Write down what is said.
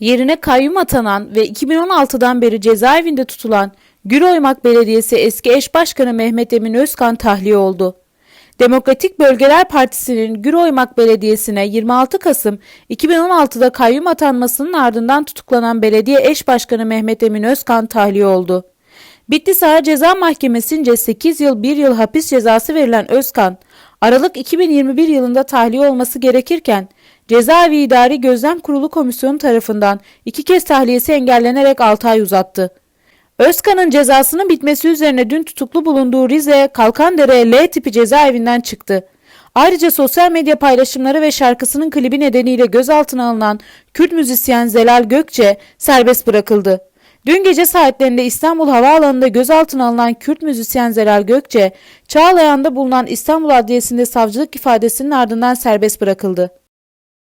Yerine kayyum atanan ve 2016'dan beri cezaevinde tutulan Güroymak Belediyesi eski eş başkanı Mehmet Emin Özkan tahliye oldu. Demokratik Bölgeler Partisi'nin Güroymak Belediyesi'ne 26 Kasım 2016'da kayyum atanmasının ardından tutuklanan belediye eş başkanı Mehmet Emin Özkan tahliye oldu. Bitlis Ağır Ceza Mahkemesi'nce 8 yıl 1 yıl hapis cezası verilen Özkan, Aralık 2021 yılında tahliye olması gerekirken Cezaevi İdari Gözlem Kurulu Komisyonu tarafından iki kez tahliyesi engellenerek 6 ay uzattı. Özkan'ın cezasının bitmesi üzerine dün tutuklu bulunduğu Rize Kalkandere L tipi cezaevinden çıktı. Ayrıca sosyal medya paylaşımları ve şarkısının klibi nedeniyle gözaltına alınan Kürt müzisyen Zelal Gökçe serbest bırakıldı. Dün gece saatlerinde İstanbul Havaalanı'nda gözaltına alınan Kürt müzisyen Zelal Gökçe, Çağlayan'da bulunan İstanbul Adliyesi'nde savcılık ifadesinin ardından serbest bırakıldı.